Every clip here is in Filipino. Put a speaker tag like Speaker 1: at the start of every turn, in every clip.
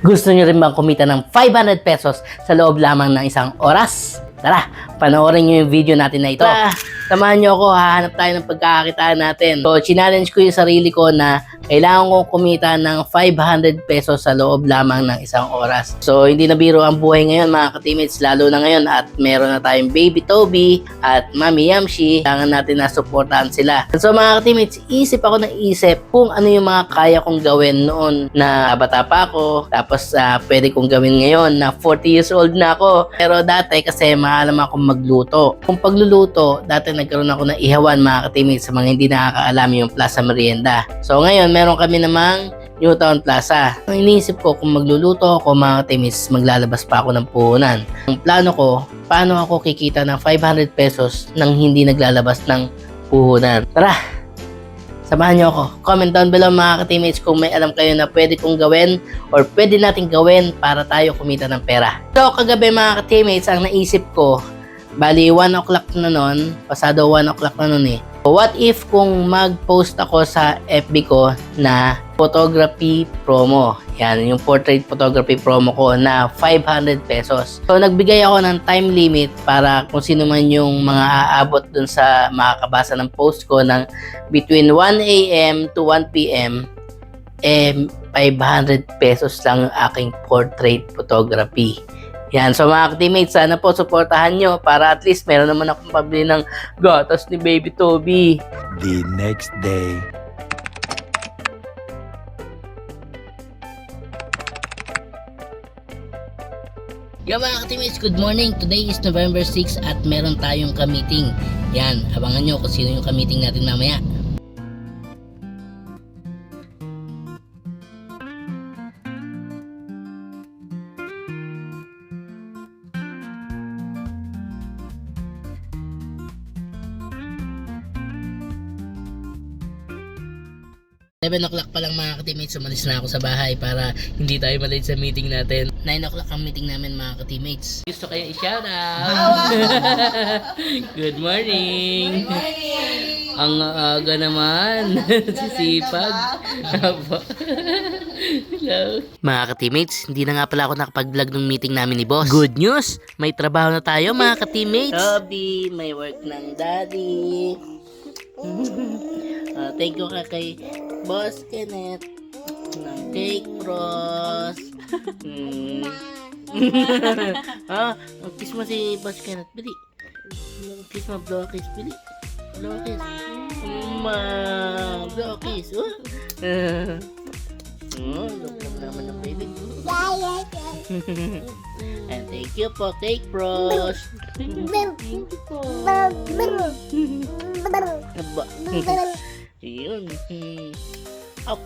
Speaker 1: Gusto nyo rin bang kumita ng 500 pesos sa loob lamang ng isang oras? Tara, panoorin nyo yung video natin na ito. Tara, samahan nyo ako, hahanap tayo ng pagkakakitaan natin. So, challenge ko yung sarili ko na kailangan kong kumita ng 500 pesos sa loob lamang ng isang oras. So, hindi na biro ang buhay ngayon mga ka-teammates, lalo na ngayon at meron na tayong baby Toby at mami Yamshi. Kailangan natin na supportahan sila. So, mga ka-teammates, isip ako ng isip kung ano yung mga kaya kong gawin noon na bata pa ako. Tapos, ah, pwede kong gawin ngayon na 40 years old na ako. Pero dati kasi maalam akong magluto. Kung pagluluto, dati nagkaroon ako ng ihawan mga ka-teammates sa mga hindi nakakaalam yung Plaza Merienda. So, ngayon, meron kami namang Newtown Plaza. Ang iniisip ko kung magluluto ako mga teammates, maglalabas pa ako ng puhunan. Ang plano ko, paano ako kikita ng 500 pesos nang hindi naglalabas ng puhunan. Tara! Samahan niyo ako. Comment down below mga ka-teammates kung may alam kayo na pwede kong gawin or pwede natin gawin para tayo kumita ng pera. So kagabi mga ka-teammates, ang naisip ko, bali 1 o'clock na nun, pasado 1 o'clock na nun eh. What if kung mag-post ako sa FB ko na photography promo. Yan, yung portrait photography promo ko na 500 pesos. So, nagbigay ako ng time limit para kung sino man yung mga aabot dun sa makakabasa ng post ko ng between 1 a.m. to 1 p.m. eh, 500 pesos lang ang aking portrait photography. Yan, so mga teammates, sana po supportahan nyo para at least meron naman akong pabili ng gatas ni Baby Toby.
Speaker 2: the next day.
Speaker 1: Yo mga ka-teammates, good morning. Today is November 6 at meron tayong ka-meeting. Yan, abangan nyo kung sino yung ka-meeting natin mamaya. Seven o'clock pa lang mga ka-teammates, umalis na ako sa bahay para hindi tayo malate sa meeting natin. 9 o'clock ang meeting namin mga ka-teammates. Gusto kayo i-shout out. Good morning. Ang aga naman. Sisipag. Apo. Hello. Mga ka-teammates, hindi na nga pala ako nakapag-vlog ng meeting namin ni boss. Good news! May trabaho na tayo mga ka-teammates. Toby, may work ng daddy. Ah, thank you ka kay Boss Kenneth ng Cake Bros. Hmm. ah, kiss mo si Boss Kenneth. Bili. Kiss mo, blow kiss. Bili. Blow kiss. Ma, blow kiss. Oh. Oh, look lang naman ng baby. And thank you po, Cake Bros. Thank you po. Yun. Hmm. Up.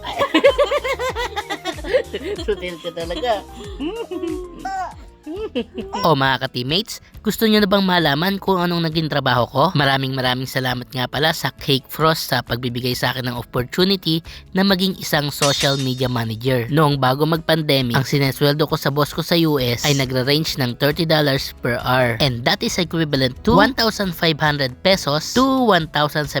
Speaker 1: Sutil ka talaga. o mga ka-teammates, gusto nyo na bang malaman kung anong naging trabaho ko? Maraming maraming salamat nga pala sa Cake Frost sa pagbibigay sa akin ng opportunity na maging isang social media manager. Noong bago mag-pandemic, ang sinesweldo ko sa boss ko sa US ay nagre-range ng $30 per hour. And that is equivalent to 1,500 pesos to 1,700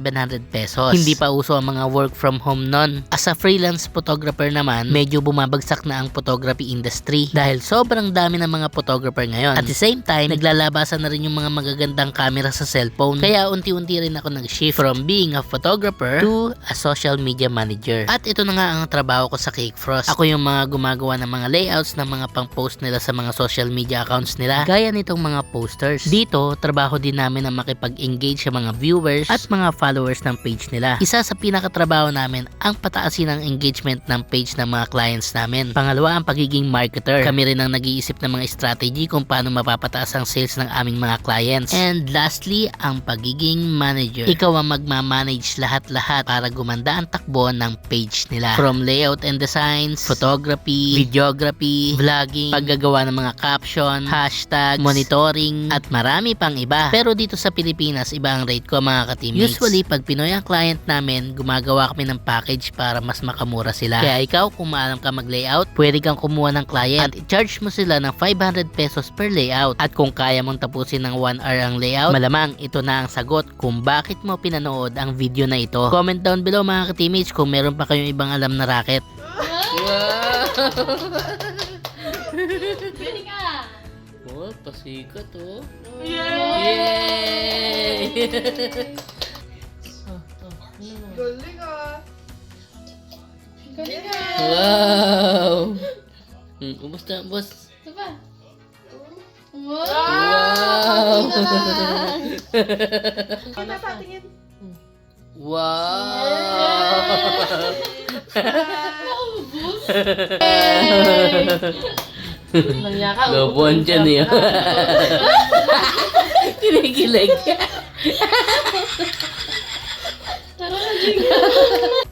Speaker 1: pesos. Hindi pa uso ang mga work from home nun. As a freelance photographer naman, medyo bumabagsak na ang photography industry dahil sobrang dami ng mga photographer ngayon. At the same time, naglalabasan na rin yung mga magagandang camera sa cellphone. Kaya unti-unti rin ako nag-shift from being a photographer to a social media manager. At ito na nga ang trabaho ko sa Cake Frost. Ako yung mga gumagawa ng mga layouts ng mga pang-post nila sa mga social media accounts nila. Gaya nitong mga posters. Dito, trabaho din namin na makipag-engage sa mga viewers at mga followers ng page nila. Isa sa pinakatrabaho namin ang pataasin ang engagement ng page ng mga clients namin. Pangalawa ang pagiging marketer. Kami rin ang nag-iisip ng mga strategy kung paano mapapataas ang sales ng aming mga clients. And lastly, ang pagiging manager. Ikaw ang magmamanage lahat-lahat para gumanda ang takbo ng page nila. From layout and designs, photography, videography, vlogging, paggagawa ng mga caption, hashtags, monitoring, at marami pang iba. Pero dito sa Pilipinas, iba ang rate ko mga ka-teammates. Usually, pag Pinoy ang client namin, gumagawa kami ng package para mas makamura sila. Kaya ikaw, kung maalam ka mag-layout, pwede kang kumuha ng client at i-charge mo sila ng 500 pesos per layout. At kung kaya mong tapusin ng 1 hour ang layout, malamang ito na ang sagot kung bakit mo pinanood ang video na ito. Comment down below mga ka-teammates kung meron pa kayong ibang alam na racket. Wow!
Speaker 3: Oh, pasikat oh.
Speaker 4: Yay!
Speaker 3: Yay!
Speaker 5: Galing ah.
Speaker 4: Galing ka.
Speaker 3: wow! Hmm, kumusta, boss?
Speaker 4: Wow!
Speaker 3: Wow!
Speaker 5: Kita pa, tingin.
Speaker 3: wow!
Speaker 4: Naubos.
Speaker 5: Nangya ka.
Speaker 3: Lobon dyan eh. Kinikilig.
Speaker 4: Tara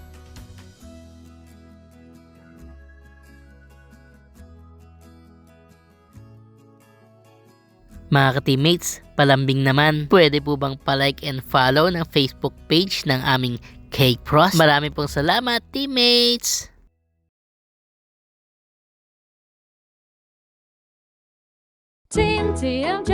Speaker 3: Mga ka-teammates, palambing naman, pwede po bang palike and follow ng Facebook page ng aming Cake Pros? Marami pong salamat, teammates!
Speaker 6: Team TMJ.